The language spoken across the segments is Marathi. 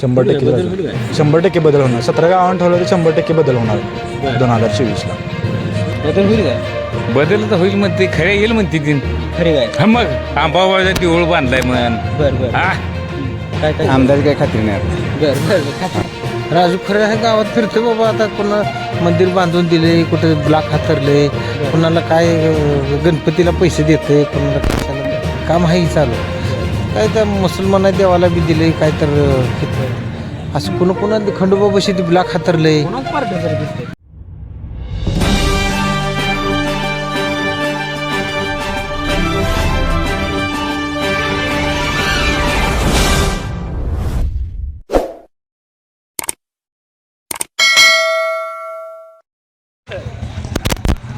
शंभर टक्के बदल बदल. होईल काय? शंभर टक्के बदल होणार. सतरा गावांना ठेवलं तर शंभर टक्के बदल होणार. दोन हजार चोवीसला. बदल होईल काय? बदल तर होईल म्हणते खऱ्या येईल म्हणते ती. खरे काय? हा मग आंबाबाचा देऊळ बांधलाय म्हण. बर बर. हा? काय काय? आमदार काय खात्री नाही बर बर राजू खरं ह्या गावात फिरतो बाबा आता कोणा मंदिर बांधून दिले कुठे ब्लॉक हातरले कोणाला काय अं, गणपतीला पैसे देते कोणाला कशाला? काम आहे चालू. काय त्या मुसलमाना देवाला बी दिले काय तर असं कोणा कोणा खंडोबा बशी ते ब्लॉक हातरले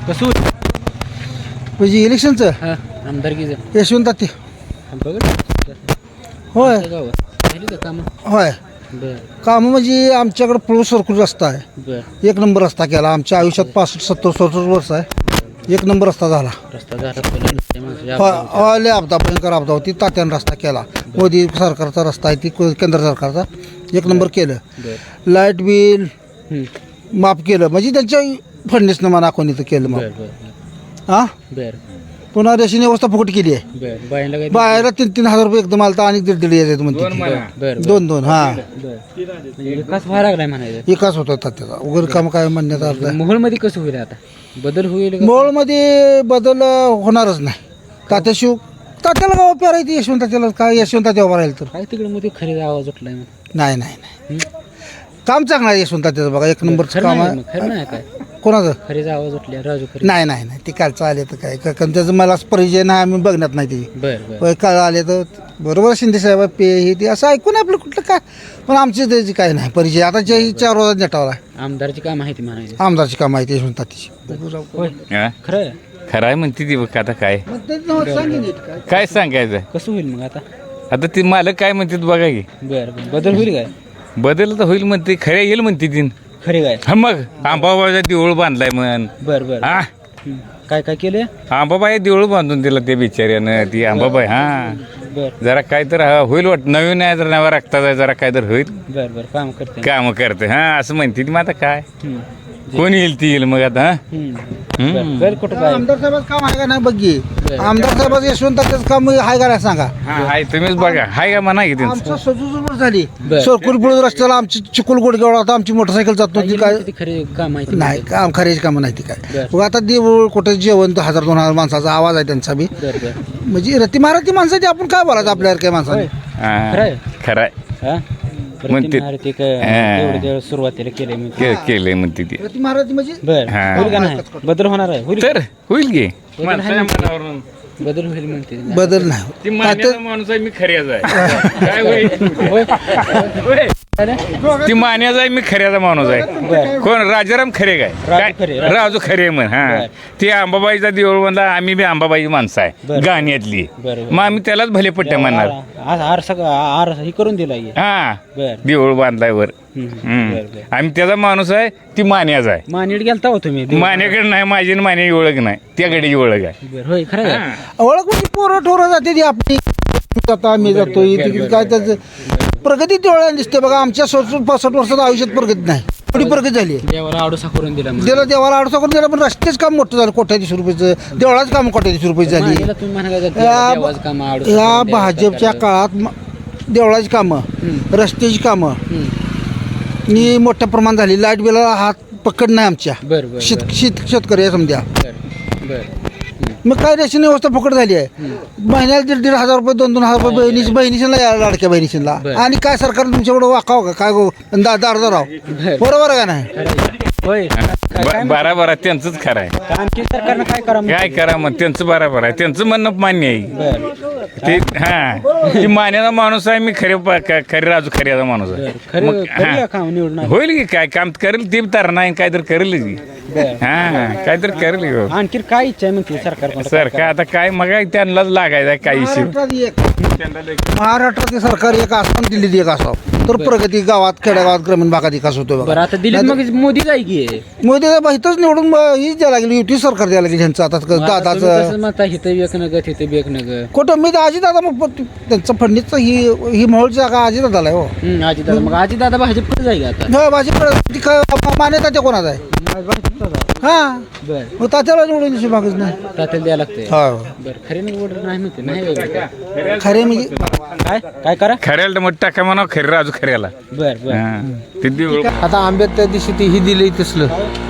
कसं म्हणजे इलेक्शनचं हा आमदारकीचं. यशवंत ते बघ होय. होय. कामं म्हणजे आमच्याकडे पुळ सरकूर रस्ता आहे. एक नंबर रस्ता केला. आमच्या आयुष्यात पासष्ट सत्तर सत्तर वर्ष आहे. एक नंबर रस्ता झाला. होय होय, लय आपदा भयंकर आपदा होती. तात्यानं रस्ता केला. मोदी सरकारचा रस्ता आहे ती को- केंद्र सरकारचा. एक नंबर केलं. Light bill. माफ केलं. म्हणजे त्यांच्या फडणीसनं म्हणा कोणी तर केलं मग हा पुन्हा रेशन व्यवस्था फुकट केली आहे. बर काय बाहेर तीन तीन हजार रुपये एकदम आलता आणि दीड दीड यायचं म्हणते ती. बर बर. दोन दोन हा. म्हणजे विकास व्हायला लागलाय म्हणायचं. विकास होत होता त्याचा. वगैरे काम काय म्हणण्यात आलं मोहोळमध्ये कसं होईल आता? बदल होईल का? मोळमध्ये बदल अं, होणारच नाही. तात्या शिव तात्याला गाव पेरायची यशवंत तात्याला काय यशवंत तात्या उभा राहील तर? काय तिकडे मध्ये खरे आवाज उठलाय मग? नाही नाही नाही. काम चांगलं आहे यशवंत तात्याचं बघा. एक नंबरचं खरं काम नाही आहे. मग, खरं नाही काय? कोणाचं? खरेच आवाज उठले राजू खरे. नाही नाही नाही ते कालचं आले तर काय? कारण त्याचं मला परिचय नाही आम्ही बघण्यात नाही ते. बर बर. होय, काल आले तर बरोबर शिंदे साहेब पे हे ते असं ऐकून आपलं कुठलं काय? पण आमचे त्याची काय नाही परिचय. आता जे चार रोजात नेटावला आमदारची काय माहिती म्हणायची? आमदारची काम आहे ते यशवंत तात्याची होय. हा? खरं? आहे? खरं आहे म्हणते ती बघ आता काय? मग ते नव्हतं सांगेन नीट काय. काय सांगायचं? कसं होईल मग आता? आता ती मालक काय म्हणते बघा की. बर बर. बदल होईल काय? बदल तर होईल म्हणते खऱ्या येईल म्हणते ती. खरे काय? हा मग. आंबाबाचा देऊळ बांधलाय म्हण. बर बर. हा. काय काय केले? आंबाबाई देऊळ बांधून दिलं ते बिचाऱ्यानं ती आंबाबाई हा. बर. जरा काय तर हा, होईल वाट नवीन आहे जर नवा रक्ताचा आहे जरा काय तर होईल. बर बर. काम करते. काम करते हा असं म्हणते ती मग आता काय? हम्म. कोण येईल ती येईल मग आता हा? हम्म. हम्म. बर बर कुठं काय? आमदार साहेबाचं काम आहे का नाही बघी. आमदार साहेबाचं यशवंत तात्याचं काम आहे का नाही सांगा. हा हाय तुम्हीच बघा. हाय का म्हणा की त्यांचं? आमचं झाली. बरं. रस्त्याला आमची चिकुल गोडगाव आता आमची मोटरसायकल जात नव्हती काय? किती खरे काम माहिती नाही काम खरेच कामं नाही ती काय. बरं. मग आता देऊळ कुठं जेवण हजार दोन हजार माणसाचा आवाज आहे त्यांचा बी. बर बर. म्हणजे रती महाराज माणसाची आपण काय बोलायचं आपल्याला काय माणसाने हा, खरं आहे? खरं आहे. हा? म्हणते- प्रतिमा ते काय हा. तेवढं तेवढं सुरुवातीला केलंय मी के- केलंय म्हणते ती. महाराज म्हणजे बर. हा. होईल का नाही? बदल होणार आहे. होईल तर होईल की. बदल होईल म्हणते. बदल नाही. ती माणूस आहे मी खऱ्याचा आहे. काय होईल? होय. ती मान्याचा आहे मी खऱ्याचा माणूस आहे. कोण? राजाराम खरे काय? राजू खरे, म्हण हा. ती अंबाबाईचा देऊळ म्हणला आम्ही बी अंबाबाई माणसं आहे. गाण्यातली. मग आम्ही त्यालाच भले पट्ट्या म्हणणार हे करून दिला. हा. देऊळ बांधलाय वर हम्म. हम्म. बर बर. आम्ही त्याचा माणूस आहे ती मान्याचा आहे. मानीड गेलता हो तुम्ही मान्याकडे नाही माझी मान्याची ओळख नाही. त्या गडीची ओळख आहे. खरं. ओळख म्हणजे पोरं ठोरं जाते ती आपली. जातो आम्ही जातो काय त्याचं प्रगती डोळ्या दिसते बघा आमच्या पासष्ट वर्षात आयुष्यात प्रगती नाही थोडी प्रगती झाली. देवाला आडोसा करून दिला मग. दिला देवाला अडचण करून दिला पण रस्तेच काम मोठं झालं कोट्याधीश रुपयाचं देवळाच काम कोट्याधीश रुपये झाली मानीला तुम्ही या देवाचं काम आडोसा या करून देवाचं भाजपच्या. काळात म- देवळाची कामं हम्म. रस्त्याची कामं हम्म. ही मोठ्या प्रमाणात झाली लाइट बिलाला हात पकड नाही आमच्या बर बर शेत शेत शेतकरी आहे समजा बर बर हम्म. मग काय रेशन व्यवस्था फुकट झाली आहे? महिन्याला दीड दीड हजार रुपये दोन दोन हजार रुपये बहिणीची बहिणीशीला या लाडक्या बहिणीशीला. बरं. आणि काय सरकार तुमच्याकडे वाकाव का? काय गो दा दार राव बरं. बरोबर का नाही? खरं आहे. होय काय- काय त्यांचंच खरं आहे. म्हणते? आणखी सरकारनं काय करा काय करा मग त्यांचं बरोबर आहे. त्यांचं म्हणणं मान्य आहे. बर. ते हा. ती मान्याचा माणूस आहे मी खरे प- क- खरे राजू खऱ्याचा माणूस आहे. बर खरं मग, खरं हा. काम निवडून आलं. होईल की काय? काम करेल ते तर नाही काय तर करेल की. हा काहीतरी करेल की. हो. आणखी काय इच्छा आहे म्हणते सरकार सर काय आता काय मग काय त्यांनाच लागायचं आहे काय इश्यू? महाराष्ट्रात एक महाराष्ट्रात सरकार एक आसाम दिल्लीत एक असावं तर प्रगती गावात खेड्यागावात ग्रामीण भागात विकास होतो बरं आता दिलीप मग मोदी जाय की? मोदी इथंच निवडून हीच द्यायला लागली युती सरकार द्यायला लागली ह्यांचं. आता दादाचं म्हणता इथं बेक नग तिथे बेक नग कुठं? मी तर आजी दादा मग त्यांचं फडणीसचं ही ही मोहोळची जागा आजी दादाला आहे हो. आजी दादा मग आजी दादा भाजपकडे जाईल आता? हो, प्र- ती काय मान्यता त्या कोणाचा आहे. हा. बर. मग तात्याला निवडून दिवशी मागच नाही तात्याला द्यायला लागते हो. बर खरे निवड नाही म्हणते नाही. खरे म्हणजे काय? काय करा? खऱ्याला मग टाका म्हणा खरे राजू खऱ्याला. बर बर. ते देऊ. आता आंब्यात त्या दिवशी ती ही दिली तसलं.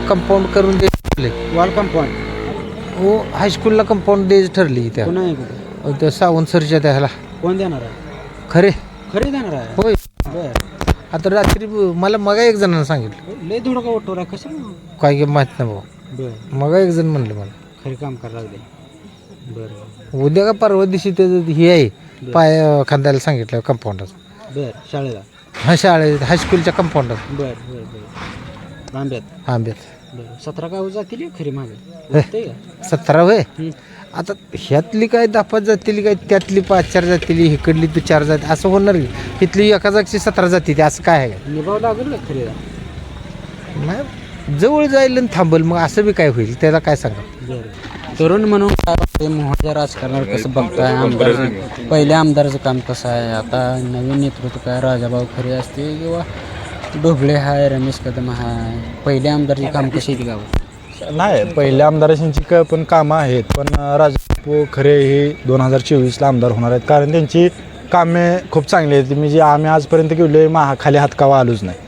कंपाऊंड करून द्यायचं वॉल कंपाऊंड हो हायस्कूलला कंपाऊंड द्यायची ठरली त्या. कोण आहे कुठे? अहो, त्या सावंत सरच्या त्याला कोण देणार आहे? खरे. खरे देणार आहे? होय. बर. आता रात्री मला मगा एक जणांना सांगितलं. लय धुडका उठवला कसं काय की माहीत नाही भाऊ. बर. मगा एक जण म्हणलं मला. खरे काम करायला लागले. बर. उद्या का परवा दिवशी त्याचं हे आहे पाय खांद्याला सांगितलं कंपाऊंडाचं बर शाळेला. हा शाळेत हायस्कूलच्या कंपाऊंडात बर बर बर. आंब्यात. आंब्यात. बर. सतरा गाव जातील खरी मागे? सतरा हं. आता ह्यातली काय दहा पाच जातील काय त्यातली पाच चार जातील इकडली तू चार जाती असं होणार की? इथली एका जागची सतरा जाती ते असं काय आहे? का निभाव लागेल का खरेला? नाही. जवळ जाईल आणि थांबल मग असं बी काय होईल? त्याला काय सांगा तरुण म्हणून काय वाटते मोहनच्या राजकारणावर कसं बघताय? आमदार पहिल्या आमदाराचं काम कसं आहे? आता नवीन नेतृत्व काय? राजाभाऊ खरे असते किंवा ढोबळे हाय रमेश कदम हाय. पहिले आमदारची काम कशी येते गावात? नाही पहिल्या आमदारांची क- पण कामं आहेत. पण राजपो खरे हे दोन हजार चोवीसला आमदार होणार आहेत. कारण त्यांची कामे खूप चांगली आहेत. म्हणजे आम्ही आजपर्यंत गेलो मा खाली हातकावा आलोच नाही.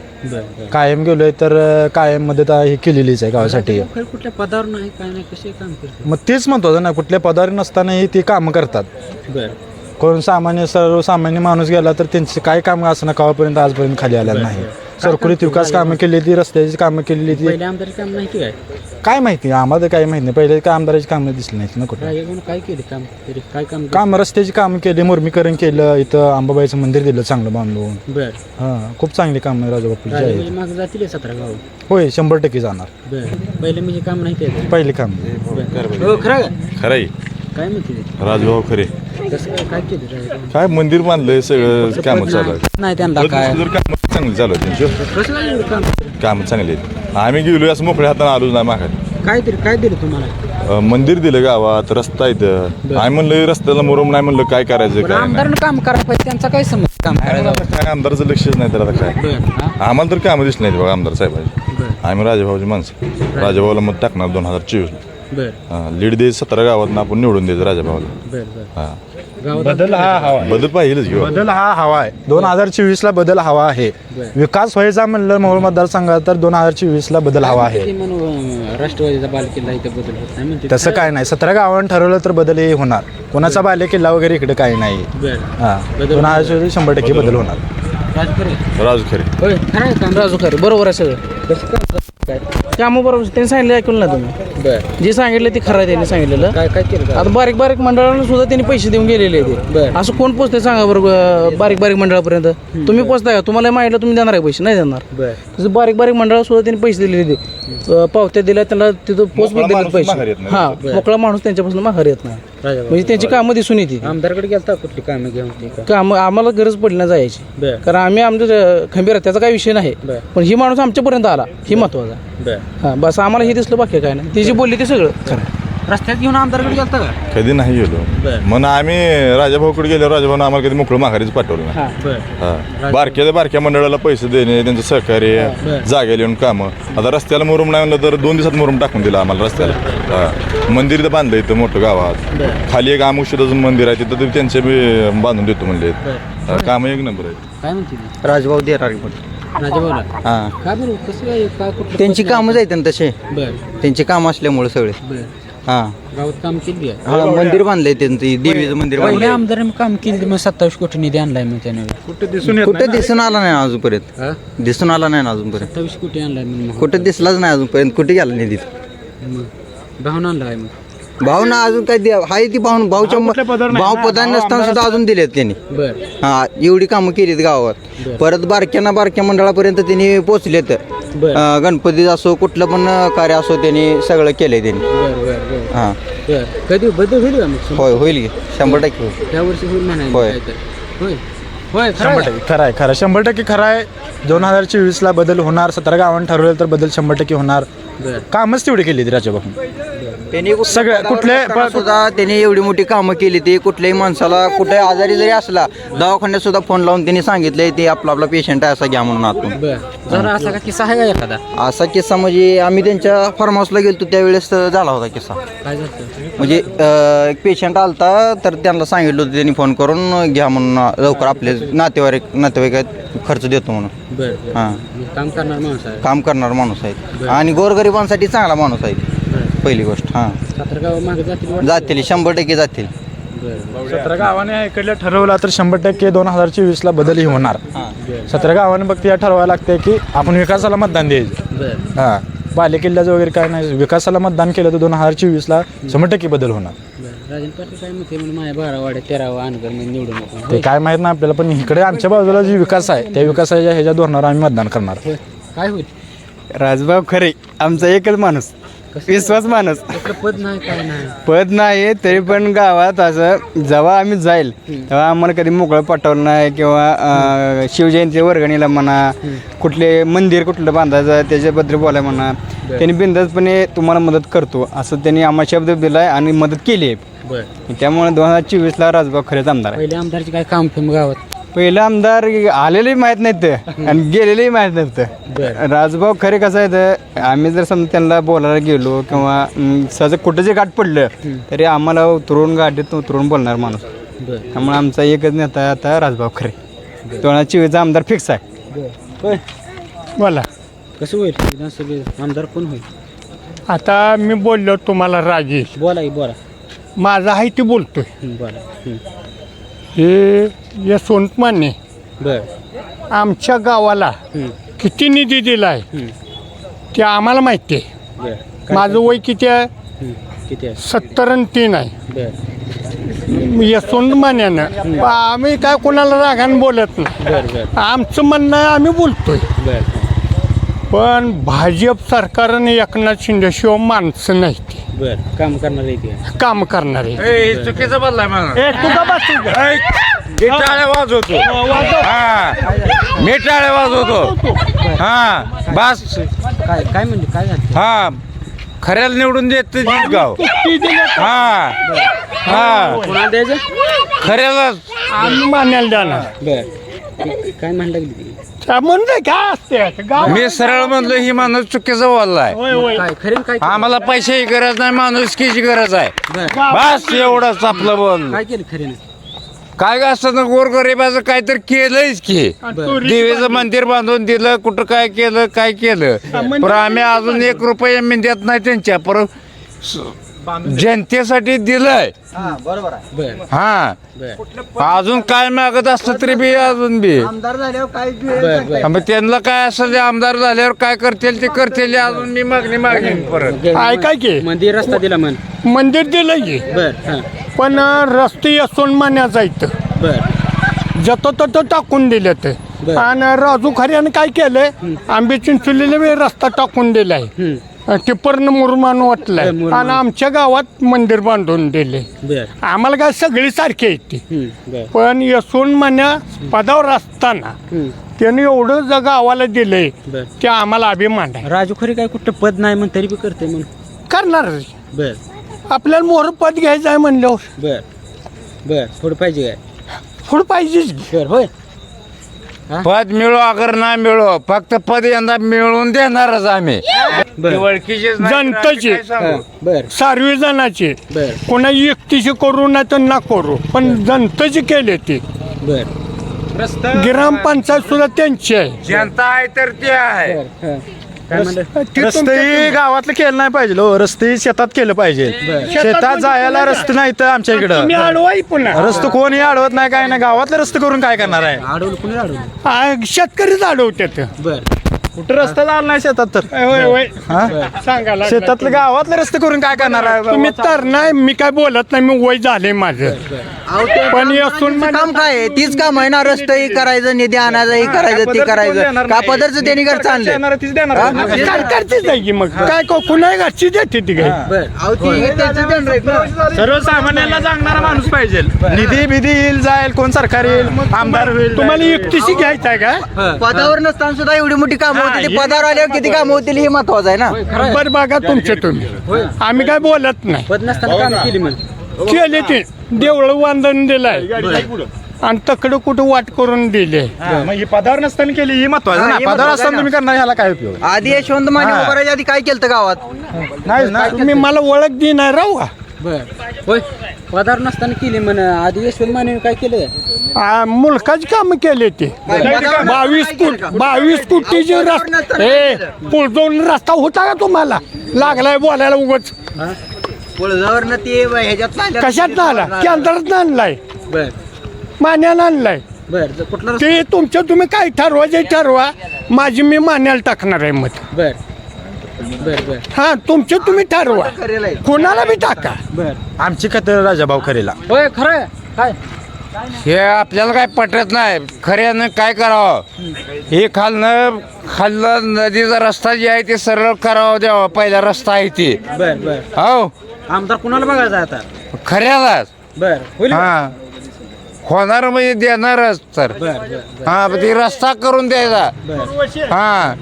कायम गेलोय तर कायम मदत ही केलेलीच आहे गावासाठी. कुठल्या पदावर नाही काय नाही कसे काम करते मग तेच म्हणतो ना कुठल्या पदावर नसतानाही ते कामं करतात. कोण सामान्य सर्वसामान्य माणूस गेला तर त्यांचे काय काम असं कावापर्यंत आजपर्यंत खाली आलेलं नाही. सरकुरीत विकास कामं केली ती रस्त्याची कामं केलेली. ती आमदारची काम नाही की काय? काय माहिती? आम्हाला काही माहिती नाही. पहिले काय आमदाराची कामं दिसली नाहीत ना कुठं? काय केले काम? तरी काय काम काम रस्त्याची कामं केली मुरमीकरण केलं इथं अंबाबाईचं मंदिर दिलं चांगलं बांधून. बरं. हां खूप चांगली कामं राजा आहेत. मागे जातील सतरा गाव. होय शंभर टक्के जाणार. बरं. पहिले म्हणजे काम नाही ते पहिली काम. हो खरं का? खरंय काय म्हणते ते? राजभाऊ खरे. कसं काय काय केलं काय मंदिर बांधलंय सगळं कामं चालू नाही त्यांना काय? काम चांगली चालू आहेत त्यांची. कसं काम? कामं चांगली आहेत. आम्ही गेलो असं मोकळ्या हाताने आलोच नाही माघारी काय काय दिलं तुम्हाला? अं, मंदिर दिलं गावात रस्ता इथं. आम्ही म्हणलं रस्त्याला मुरुम नाही म्हणलं काय करायचं काय नाही. आमदारानं काम करायला पाहिजे त्यांचा काय समज? काम करायला काय आमदाराचं लक्षच नाही तर आता काय. बरं हा. आम्हाला तर कामं दिसली नाहीत बघा आमदार साहेबांची. बरं. आम्ही राजाभाऊची माणसं. राजाभाऊला मत टाकणार दोन हजार चोवीसला. बरं. लीड द्यायचं सतरा गावात आपण निवडून द्यायचं राजाभाऊला. बरं बरं. हा. बदल हा हवा आहे. बदल पाहिजेच घेऊ बदल हा हवा आहे. दोन हजार चोवीस ला बदल हवा आहे. विकास व्हायचा म्हणलं मोहोळ मतदारसंघात तर दोन हजार चोवीस ला बदल हवा आहे. म्हणून राष्ट्रवादीचा बाल किल्ला इथे बदल होत नाही म्हणते. तसं काय नाही. सतरा गावांनी ठरवलं तर बदल हे होणार. कोणाचा बाले किल्ला वगैरे इकडे काही नाही. बरं. हा. बदल दोन हजार चोवीस शंभर टक्के बदल होणार. राजकरे राजू खरे. होय खरं आहे काम राजू खरे बरोबर आहे सगळं. काय? कामं बरोबर त्यांनी सांगितलं ऐकून ना तुम्ही? बरं. जे सांगितलं ते खरं आहे त्यांनी सांगितलेलं. काय काय केलं आता बारीक बारीक मंडळाला सुद्धा त्यांनी पैसे देऊन गेलेले आहे ते. बरं. असं कोण पोचते सांगा बरोबर बारीक बारीक मंडळापर्यंत. तुम्ही पोचताय का? तुम्हाला माहिती तुम्ही देणार आहे पैसे. नाही देणार. बरं. तसं बारीक बारीक मंडळाला सुद्धा त्यांनी पैसे दिलेले ते. अं, पावत्या दिल्या त्यांना तिथं पोच बी मोकळा दिले माणूस माघारी येत पैसे नाही. हा मोकळा माणूस त्यांच्यापासून माघार येत नाही. राजा म्हणजे त्यांची कामं दिसून येते. आमदारकडे गेलता कुठली कामं घेऊन ती का? काम आम्हाला गरज पडली ना जायची. बरं. कारण आम्ही आमच्या खंबीर आहे, त्याचा काही विषय नाही. बरं. पण ही माणूस आमच्यापर्यंत आला. ही महत्त्वाचा बरं. हा बस आम्हाला हे दिसलं बाकी काय नाही. ती जी बोलली ते सगळं. रस्त्यात घेऊन आमदारकडे गेलता का? कधी नाही गेलो. बरं. म्हणून आम्ही राजाभाऊकडे गेलो. राजाभाऊनं आम्हाला कधी मोकळं माघारीच पाठवलं नाही. हा बरं. हा. बारक्या ते बारक्या मंडळाला पैसे देणे त्यांचं सहकार्य जागेला येऊन कामं. आता रस्त्याला मुरुम नाही म्हणलं तर दोन दिवसात मुरुम टाकून दिला आम्हाला रस्त्याला. हा. मंदिर तर बांधलं इथं मोठं गावात. खाली एक आमुषदाचं मंदिर आहे तिथं ते त्यांचे बी बांधून देतो म्हणले. काम एक नंबर आहे काय म्हणते ती? राजभाऊ देरारी बोला हां. काय बरं? कसं काय? काय कुठलं त्यांची कामं आहेत ना तसे. बरं. त्यांची कामं असल्यामुळे सगळे. बरं. हां. गावात काम केली आहे? हा मंदिर बांधलंय त्यांचं. देवीचं मंदिर पहिल्या बांधलंय. आमदारांनी काम केली मग सत्तावीस कोटी निधी आणलाय मग त्याने. कुठं दिसून आला नाही अजूनपर्यंत. हा? दिसून आला नाही ना अजूनपर्यंत. सत्तावीस कोटी आणलाय मग. कुठं दिसलाच नाही अजूनपर्यंत. कुठे गेला निधी? मग. भावना आणलाय मग. भाऊ ना अजून काय द्या हाय ती भाऊ भाऊच्या भाऊ पदान नसताना सुद्धा अजून दिलेत त्यांनी. बरं. हा एवढी कामं केलीत गावात. परत बारक्यांना बारक्या मंडळापर्यंत त्यांनी पोचलेत बरं. अं, गणपती असो कुठलं पण कार्य असो त्यांनी सगळं केलंय त्यांनी. बरं बरं बरं. हां. बरं. कधी बदल होईल का मग होय होईल की. शंभर टक्के होईल. वर्षी होय. काय तर. होय. होय शंभर टक्के खरं आहे खरं शंभर टक्के खरं आहे. दोन हजार चोवीसला बदल होणार सतरा गावांनी ठरवलं तर बदल शंभर टक्के होणार. कामच तेवढी केली राजाबाबू त्यांनी कुठल्या सगळं- पदावर कुठले- नसताना सुद्धा त्यांनी एवढी मोठी कामं केली ती. कुठल्याही माणसाला कुठे आजारी जरी असला दवाखान्यात सुद्धा फोन लावून त्यांनी सांगितलंय ते आपला आपला पेशंट आहे असा घ्या म्हणून आतून. जरा असा का किस्सा आहे का एखादा? असा किस्सा म्हणजे आम्ही त्यांच्या फार्म हाऊसला गेलतो त्यावेळेस झाला होता किस्सा. काय झालं म्हणजे अं, एक पेशंट आलता तर त्यांना सांगितलं होतं त्यांनी फोन करून घ्या म्हणून लवकर आपले नातेवाईक नातेवाईकात खर्च देतो म्हणून. बरं हां. काम करणार माणूस आहे. काम करणारा माणूस आहे आणि गोरगरिबांसाठी चांगला माणूस आहे. पहिली गोष्ट हां. सातारगाव मागे जातील जातील शंभर टक्के जातील. सतरा गावाने इकडल्या ठरवला तर शंभर टक्के दोन हजार चोवीसला बदलही होणार. सतरा गावाने फक्त या ठरवायला लागतंय की आपण विकासाला मतदान द्यायचं हां. बालेकिल्ल्याचं वगैरे काय नाही विकासाला मतदान केलं तर दोन हजार चोवीसला शंभर टक्के बदल होणार. राजन पाटील काय म्हणते म्हणजे माझ्या बारा वाड्या तेरावा अनगरमध्ये निवडून आपण ते काय माहीत नाही आपल्याला पण इकडे आमच्या बाजूला जी विकास आहे त्या विकासाच्या ह्याच्या धोरणावर आम्ही मतदान करणार. काय होईल? राजभाऊ खरे आमचा एकच माणूस. विश्वास माणूस. आपलं पद नाही काय नाही. पद नाही तरी पण गावात असं जेव्हा आम्ही जाईल तेव्हा आम्हाला कधी मोकळं पाठवलं नाही किंवा अं, शिवजयंती वर्गणीला म्हणा कुठले मंदिर कुठलं बांधायचं त्याच्याबद्दल बोलाय म्हणा. त्यांनी बिंदासपणे तुम्हाला मदत करतो असं त्यांनी आम्हाला शब्द दिलाय आणि मदत केली आहे. बरं. त्यामुळे दोन हजार चोवीसला राजभाऊ खरेच आमदार आहे. पहिले आमदारचे काय काम फेम गावात? पहिलं आमदार आलेलेही माहीत नाहीत आणि गेलेलेही माहीत नाहीत राजभाऊ खरे कसं आहे तर आम्ही जर समजा त्यांना बोलायला गेलो किंवा अं, सहज कुठं जे गाठ पडलं तरी आम्हाला उतरून गाडीत उतरून बोलणार माणूस. त्यामुळे आमचा एकच नेता आहे आता राजभाऊ खरे. दोन चोवीसचा आमदार फिक्स आहे. बोला. कसं होईल विधानसभेत? आमदार कोण होईल? आता मी बोललो तुम्हाला राजेश. बोला बोला. माझा आहे ते बोलतोय. बोला. हं. यशवंत माने बरं. आमच्या गावाला किती निधी दिलाय? हं. ते आम्हाला माहिती आहे. बरं. माझं वय किती आहे? किती आहे? सत्तर आणि तीन आहे. बरं. यशवंत मान्यानं आम्ही काय कोणाला रागानं बोलत नाही. बरं बरं. आमचं म्हणणं आहे आम्ही बोलतोय. बरं. पण भाजप सरकारने एकनाथ शिंदेशिवाय माणसं नाही ती बरं काम करणार आहे ते. काम करणारे. ए, चुकीचा बदलाय मला ए तुझा बसू द्या. मी टाळ्या वाजवतो. हा मी टाळ्या वाजवतो. हा बस. काय काय म्हणजे काय झालं? हा खऱ्याला निवडून देत गाव हा हा. कोणाला द्यायचं? खऱ्याला आम्ही मान्याला जाणार बरं. काय म्हणलं ती? म्हणजे काय असते? गाव मी सरळ म्हणलो ही माणूस चुकीचा बोललाय. होय होय. काय खरेन काय आम्हाला पैशाची गरज नाही माणुसकीची गरज आहे. बरं. बस एवढंच आपलं बोल. काय केलं खरेन काय का असतं ना गोरगरिबाचं काहीतरी केलंयच की. देवीचं मंदिर बांधून दिलं कुठं काय केलं काय केलं. पण आम्ही अजून एक रुपये आम्ही देत नाही त्यांच्या पर जनतेसाठी दिलंय. बरं. हा. बरं. अजून काय मागत असतं तरी बी अजून बी. आमदार झाल्यावर काय बरं बरं. मग त्यांना काय असं ते आमदार झाल्यावर काय करतील ते करतील अजून मी मागणी मागणी परत. ऐकाय की. मंदिर रस्ता दिला म्हण. मंदिर दिलं की. बर हां. पण रस्ते यशवंत मान्याचा इथं बर. जतो ततो टाकून दिले ते बर. आणि राजू खऱ्यानं काय केलंय? आंबे चिंचोलीला बी रस्ता टाकून दिलाय. टिप्परनं मुरमान वाटलाय मुरमान. आणि आमच्या गावात मंदिर बांधून दिले. बर. आम्हाला काय सगळी सारखी आहेत ती. हं, बर. पण यशवंत मान्या पदावर असताना हं, त्याने एवढं जग गावाला दिलंय बर. ते आम्हाला अभिमान आहे. राजू खरे काय कुठं पद नाही म्हण तरी बी करते म्हण. करणार. बर. आपल्याला मोर पद घ्यायचं आहे म्हणल्यावर. बर. बर. थोडं पाहिजे काय? पुढं पाहिजेच की. बर होय. पद मिळो अगर नाही मिळो फक्त पद यंदा मिळवून देणारच आम्ही. जनतेची. हां, बर. सार्वी जणाची बर. कोणाची एकटीची करू नाही तर ना करू पण जनतेची केले ती. बर. ग्रामपंचायत सुद्धा त्यांची आहे. जनता आहे तर ते आहे. बर हां. रस्ते गावातलं केलं नाही पाहिजे हो. रस्ते शेतात केलं पाहिजे. शेतात जायला रस्ते नाही तर आमच्या तुम्ही इकडं पुन्हा. रस्ते कोणी अडवत नाही काय नाही. गावातले रस्ते करून काय करणार आहे? अडवलं कुणी अडवलं? आ, शेतकरीच अडवतात. बर. कुठं रस्ता झाला नाही शेतात तर? होय होय हा? सांगायला शेतातले गावातले रस्ते करून काय करणार आहे? तुम्ही तर नाही मी काय बोलत नाही मी वय झाले माझं. पण असून काम काय आहे? तीच काम आहे ना रस्ते ही करायचं निधी आणायचं ही करायचं ते करायचं. का पदरचं त्यांनी घरचं आणलं तीच देणार आहे. सरकारचीच आहे की मग. काय को- कुणाही घरची देते ती काय? अहो, ती त्यांचं देणार आहेत ना. सर्वसामान्यांना जागणारा माणूस पाहिजे. निधी बिधी येईल जाईल कोण सरकार येईल? आमदार होईल तुम्हाला एकटीशी घ्यायचं आहे का पदावर नसताना सुद्धा एवढी मोठी कामं होती ती पदावर आल्यावर किती कामं होतील हे महत्वाचं आहे ना? बर बघा तुमचे तुम्ही. आम्ही काय बोलत नाही. पद नसताना काम केली ते. देवळं बांधून दिलाय. आणि तकडं कुठं वाट करून दिले. हा, मग ही पदावर नसताना केली ही महत्वाचं हा, ना. हे पदावर महत्वाचं असताना आहे तुम्ही करणार ह्याला काय उपयोग? आधी यशवंत माने हा. राहायच्या आधी काय केलं गावात? नाही ना तुम्ही मला ओळख देणार राहू का? बर. होय. पदार नसताना केली म्हण. आधी यशवंत माने काय केलं? आ, मुलकाची काम केले ते. बावीस का? बावीस कोटीचे रस्ता पुल जाऊन रस्ता होता का तुम्हाला? लागलाय बोलायला उगाच. पुळजावरनं ते ह्याच्यात आल्या- कशात आला केंद्रात आणलाय. बर. मान्यानं आणलाय. बर कुठला रस्ता? ते तुमचं तुम्ही काय ठरवा जे ठरवा माझी मी मान्याला टाकणार आहे मत. बर. बर बर. हा तुमचं तुम्ही ठरवा. कोणाला बी टाका. बर. आमची खतर राजाभाऊ खरेला. होय खरं काय? हे आपल्याला काय पटत नाही. खऱ्यानं काय करावं? हे खालनं खाल्लं नदीचा रस्ता जे आहे ते सरळ करावं द्यावा. पहिला रस्ता आहे ते. बर बर. हो आमदार कुणाला बघायचा आता? खऱ्यालाच. बर होईल का? हा. होणार म्हणजे देणारच तर. बर बर हा पण ते रस्ता करून द्यायचा. हा.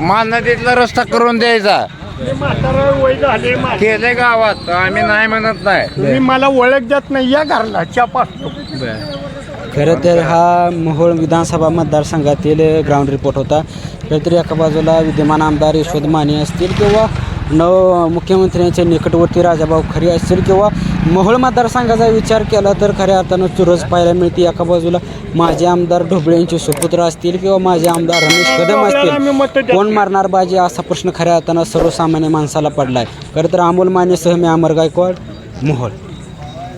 मान नदीतला रस्ता करून द्यायचा. वय झाले माझे. केले गावात आम्ही नाही म्हणत नाही. तुम्ही मला ओळख देत नाही या घरला पासतो खरं तर हा मोहोळ विधानसभा मतदारसंघातील ग्राउंड रिपोर्ट होता. खरं तर एका बाजूला विद्यमान आमदार यशवंत माने असतील किंवा नव मुख्यमंत्र्यांच्या निकटवर्ती राजाभाऊ खरे असतील किंवा मोहोळ मतदारसंघाचा विचार केला तर खऱ्या अर्थानं चुरस पाहायला मिळते. एका बाजूला माझे आमदार ढोबळे यांचे सुपुत्र असतील किंवा माझे आमदार रमेश कदम असतील. कोण मारणार बाजी असा प्रश्न खऱ्या अर्थानं सर्वसामान्य माणसाला पडलाय. खरं तर अमोल माने सह मी अमर गायकवाड मोहोळ.